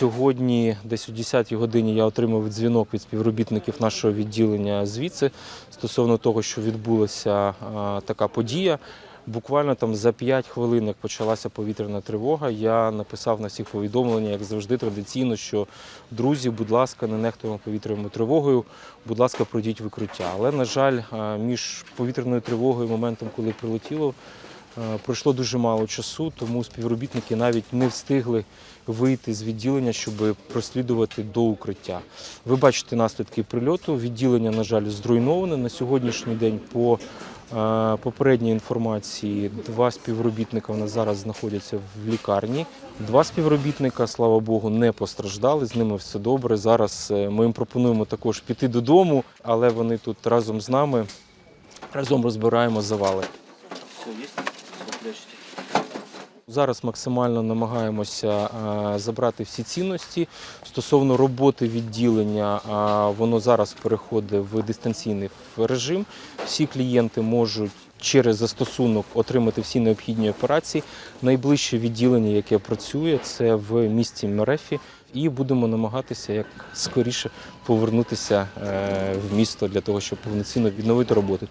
Сьогодні, десь о 10-й годині, я отримав дзвінок від співробітників нашого відділення звідси стосовно того, що відбулася така подія. Буквально там за 5 хвилин, як почалася повітряна тривога, я написав на всіх повідомлення, як завжди, традиційно, що друзі, будь ласка, не нехтуємо повітряною тривогою, будь ласка, пройдіть викриття. Але, на жаль, між повітряною тривогою і моментом, коли прилетіло, Пройшло дуже мало часу, тому співробітники навіть не встигли вийти з відділення, щоб прослідувати до укриття. Ви бачите наслідки прильоту. Відділення, на жаль, зруйноване. На сьогоднішній день по е, попередній інформації два співробітника в нас зараз знаходяться в лікарні. Два співробітника, слава Богу, не постраждали. З ними все добре. Зараз е, ми їм пропонуємо також піти додому, але вони тут разом з нами разом розбираємо завали. Все есть? Зараз максимально намагаємося е, забрати всі цінності. Стосовно роботи відділення, е, воно зараз переходить в дистанційний режим. Всі клієнти можуть через застосунок отримати всі необхідні операції. Найближче відділення, яке працює, це в місті Мерефі. І будемо намагатися як скоріше повернутися е, в місто для того, щоб повноцінно відновити роботу.